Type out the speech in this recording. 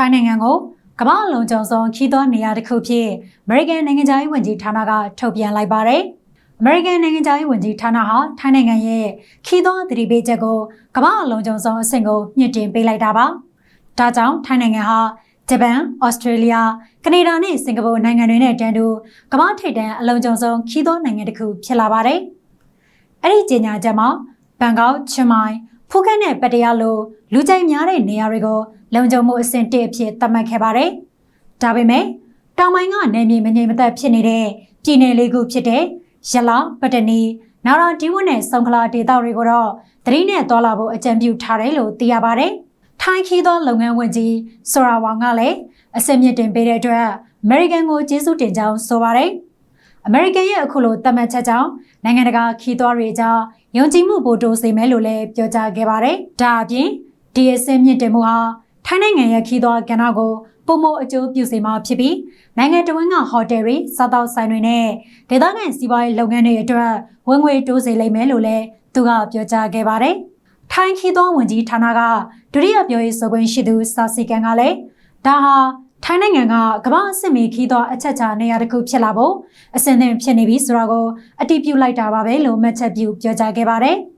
ထိုင်းနိုင်ငံကိုကမ္ဘာအလုံးစုံဆုံးခီးသောနေရာတစ်ခုဖြစ်အမေရိကန်နိုင်ငံသားရေးဝန်ကြီးဌာနကထုတ်ပြန်လိုက်ပါတယ်။အမေရိကန်နိုင်ငံသားရေးဝန်ကြီးဌာနဟာထိုင်းနိုင်ငံရဲ့ခီးသောသတိပေးချက်ကိုကမ္ဘာအလုံးစုံဆုံးအဆင့်ကိုမြင့်တင်ပေးလိုက်တာပါ။ဒါကြောင့်ထိုင်းနိုင်ငံဟာဂျပန်၊ဩစတြေးလျ၊ကနေဒါနဲ့စင်ကာပူနိုင်ငံတွေနဲ့တန်းတူကမ္ဘာထိပ်တန်းအလုံးစုံဆုံးခီးသောနိုင်ငံတစ်ခုဖြစ်လာပါတယ်။အဲ့ဒီကြေညာချက်မှာဘန်ကောက်၊ချင်းမိုင်၊ ဖူးခက်နဲ့ပတ္တရလိုလူကြိုက်များတဲ့နေရာတွေကိုလုံခြုံမှုအဆင့်1အဖြစ်သတ်မှတ်ခဲ့ပါတယ်။ဒါပေမဲ့တောင်ပိုင်းကနေမြေမငြိမ်မသက်ဖြစ်နေတဲ့ပြည်နယ်လေးခုဖြစ်တဲ့ရလာပတ္တနီနာရာဒီဝတ်နဲ့ဆုံခလာဒေသတွေကိုတော့သတိနဲ့တွာလာဖို့အကြံပြုထားတယ်လို့သိရပါတယ်။ထိုင်းခီးသောလုပ်ငန်းဝင်ကြီးဆိုရာဝါကလည်းအစင်မြင့်တင်ပေးတဲ့အတွက်အမေရိကန်ကိုကျေးဇူးတင်ကြောင်းဆိုပါတယ်။ အမေရိကန်ရဲ့အခုလိုသတ်မှတ်ချက်ကြောင့်နိုင်ငံတကာခီးသွားတွေကြားယုံကြည်မှုပိုတိုးစေမယ်လို့လည်းပြောကြားခဲ့ပါတယ်။ဒါအပြင်ဒီအစင်မြင့်တင်မှုဟာထိုင်းနိုင်ငံရဲ့ခီးသွားကဏ္ဍကိုပုံမအကျိုးပြုစေမှာဖြစ်ပြီးနိုင်ငံတော်ဝန်ကဟိုတယ်တွေစားတောက်ဆိုင်တွေနဲ့ဒေသခံစီးပွားရေးလုပ်ငန်းတွေအတွက်ဝင်ငွေတိုးစေလိမ့်မယ်လို့လည်းသူကပြောကြားခဲ့ပါတယ်။ထိုင်းခီးသွားဝန်ကြီးဌာနကဒုတိယပြောရေးဆိုခွင့်ရှိသူစာစီကန်ကလည်းဒါဟာ ထိုင်းနိုင်ငံကကမ္ဘာအဆင့်မီခီးသွားအချက်ချာနေရာတစ်ခုဖြစ်လာဖို့အဆင့်သင့်ဖြစ်နေပြီဆိုတာကိုအတည်ပြုလိုက်တာပါပဲလို့မှတ်ချက်ပြုပြောကြားခဲ့ပါတယ်။